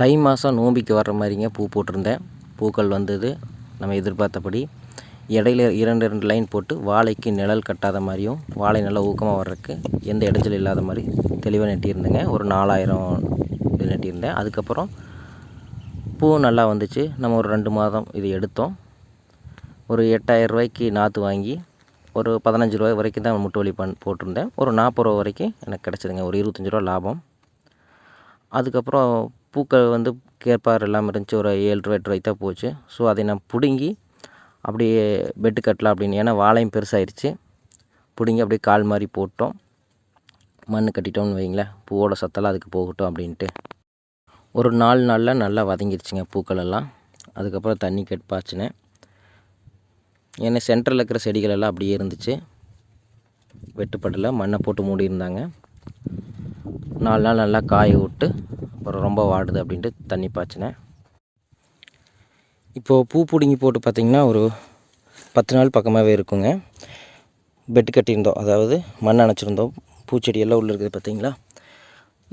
தை மாதம் நோம்பிக்கு வர்ற மாதிரிங்க பூ போட்டிருந்தேன். பூக்கள் வந்தது. நம்ம எதிர்பார்த்தபடி இடையில இரண்டு ரெண்டு லைன் போட்டு வாழைக்கு நிழல் கட்டாத மாதிரியும் வாழை நல்லா ஊக்கமாக வர்றதுக்கு எந்த இடைஞ்சல் இல்லாத மாதிரி தெளிவாக நட்டியிருந்தேங்க. ஒரு நாலாயிரம் இது நட்டியிருந்தேன். அதுக்கப்புறம் பூ நல்லா வந்துச்சு. நம்ம ஒரு ரெண்டு மாதம் இது எடுத்தோம். ஒரு எட்டாயிரம் ரூபாய்க்கு நாற்று வாங்கி ஒரு பதினஞ்சு ரூபாய் வரைக்கும் தான் முட்டு வலி பண் போட்டிருந்தேன். ஒரு நாற்பது ரூபா வரைக்கும் எனக்கு கிடச்சிதுங்க. ஒரு இருபத்தஞ்சி ரூபா லாபம். அதுக்கப்புறம் பூக்கள் வந்து கேட்பார் இல்லாமல் இருந்துச்சு. ஒரு ஏழு ரூபா எட்டு ரூபாய்க்கு தான் போச்சு. ஸோ அதை நான் பிடுங்கி அப்படியே பெட்டு கட்டலாம் அப்படின்னு. ஏன்னா வாழையும் பெருசாயிருச்சு. பிடுங்கி அப்படியே கால் மாதிரி போட்டோம். மண் கட்டிட்டோம்னு வைங்களேன். பூவோட சத்தெல்லாம் அதுக்கு போகட்டும் அப்படின்ட்டு. ஒரு நாலு நாளில் நல்லா வதங்கிருச்சுங்க பூக்கள் எல்லாம். அதுக்கப்புறம் தண்ணி கட் பாய்ச்சினேன் ஏன்னா சென்டரில் இருக்கிற செடிகள் எல்லாம் அப்படியே இருந்துச்சு. வெட்டுப்படலை மண்ணை போட்டு மூடி இருந்தாங்க நாலு நாள் நல்லா காய விட்டு அப்புறம் ரொம்ப வாடுது அப்படின்ட்டு தண்ணி பாய்ச்சினேன். இப்போது பூ பிடுங்கி போட்டு பார்த்திங்கன்னா ஒரு பத்து நாள் பக்கமாகவே இருக்குங்க. பெட்டு கட்டியிருந்தோம். அதாவது மண் அணைச்சிருந்தோம். பூச்செடி எல்லாம் உள்ளே இருக்குது பார்த்திங்களா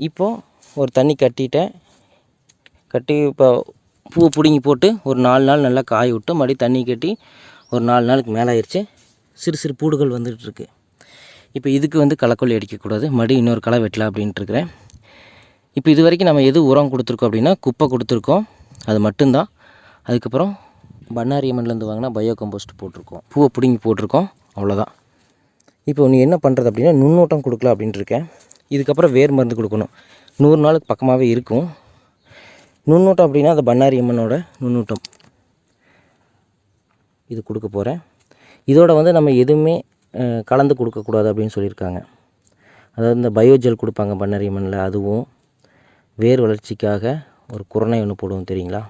இப்போது ஒரு தண்ணி கட்டிட்டேன். கட்டி இப்போ பூ பிடுங்கி போட்டு ஒரு நாலு நாள் நல்லா காய விட்டு மறுபடியும் தண்ணி கட்டி ஒரு நாலு நாளுக்கு மேலே ஆயிடுச்சு சிறு சிறு பூடுகள் வந்துகிட்ருக்கு இப்போ இதுக்கு வந்து களைக்கொல்லி அடிக்கக்கூடாது. மறுபடியும் இன்னொரு களை வெட்டலாம் அப்படின்ட்டுருக்கிறேன் இப்போ இது வரைக்கும் நம்ம எது உரம் கொடுத்துருக்கோம் அப்படின்னா குப்பை கொடுத்துருக்கோம். அது மட்டும்தான். அதுக்கப்புறம் பண்ணாரி அம்மன்லேருந்து வாங்கினா பயோ கம்போஸ்ட் போட்டிருக்கோம். பூவை பிடுங்கி போட்டிருக்கோம். அவ்வளோதான். இப்போ நீ என்ன பண்ணுறது அப்படின்னா நுண்ணூட்டம் கொடுக்கலாம் அப்படின்ட்டு இருக்கேன். இதுக்கப்புறம் வேர் மருந்து கொடுக்கணும். நூறு நாளுக்கு பக்கமாகவே இருக்கும். நுண்ணூட்டம் அப்படின்னா அது பண்ணாரி அம்மனோட நுண்ணூட்டம். இது கொடுக்க போகிறேன் இதோட வந்து நம்ம எதுவுமே கலந்து கொடுக்கக்கூடாது அப்படின்னு சொல்லியிருக்காங்க. அதாவது இந்த பயோஜெல் கொடுப்பாங்க பண்ணாரி அம்மனில் அதுவும். வேர் வளர்ச்சிக்காக ஒரு குரணை ஒன்று போடுவோம் தெரியுங்களா?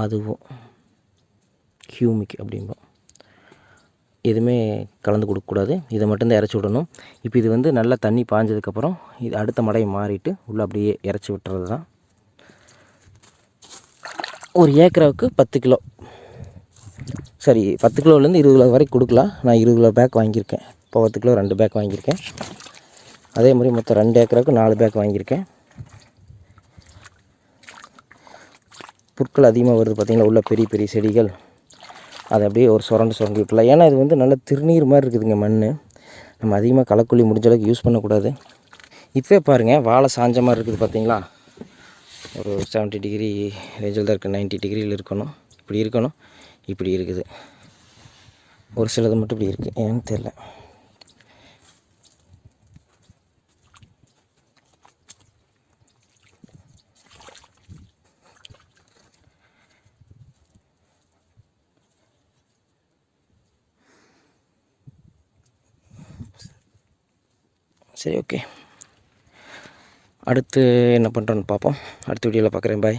அதுவும் ஹியூமிக் அப்படிம்போம் எதுவுமே கலந்து கொடுக்கக்கூடாது இதை மட்டும்தான் இறச்சி விடணும். இப்போ இது வந்து நல்லா தண்ணி பாஞ்சதுக்கப்புறம் இது அடுத்த மடையை மாறிட்டு உள்ளே அப்படியே இறச்சி விட்டுறது தான் ஒரு ஏக்கராவுக்கு பத்து கிலோ. சரி பத்து கிலோலேருந்து இருபது கிலோ வரைக்கும் கொடுக்கலாம். நான் இருபது கிலோ பேக் வாங்கியிருக்கேன். இப்போ பத்து கிலோ ரெண்டு பேக் வாங்கியிருக்கேன். அதே மாதிரி மொத்தம் ரெண்டு ஏக்கராவுக்கு நாலு பேக் வாங்கியிருக்கேன். புற்கள் அதிகமாக வருது பார்த்திங்களா? உள்ள பெரிய பெரிய செடிகள். அதை அப்படியே ஒரு சுரண்டு சுரண்டி விட்டுலாம் ஏன்னா இது வந்து நல்ல திருநீர் மாதிரி இருக்குதுங்க மண் நம்ம அதிகமாக களைக்கொல்லி முடிஞ்ச அளவுக்கு யூஸ் பண்ணக்கூடாது. இப்போ பாருங்கள் வாழை சாஞ்ச மாதிரி இருக்குது பார்த்தீங்களா? ஒரு செவன்ட்டி டிகிரி ரேஞ்சில் தான் இருக்குது நைன்ட்டி டிகிரியில் இருக்கணும். இப்படி இருக்கணும். இப்படி இருக்குது. ஒரு சிலது மட்டும் இப்படி இருக்குது ஏன்னு தெரில சரி ஓகே அடுத்து என்ன பண்ணுறோன்னு பார்ப்போம். அடுத்த வீடியோவில் பார்க்குறேன். பாய்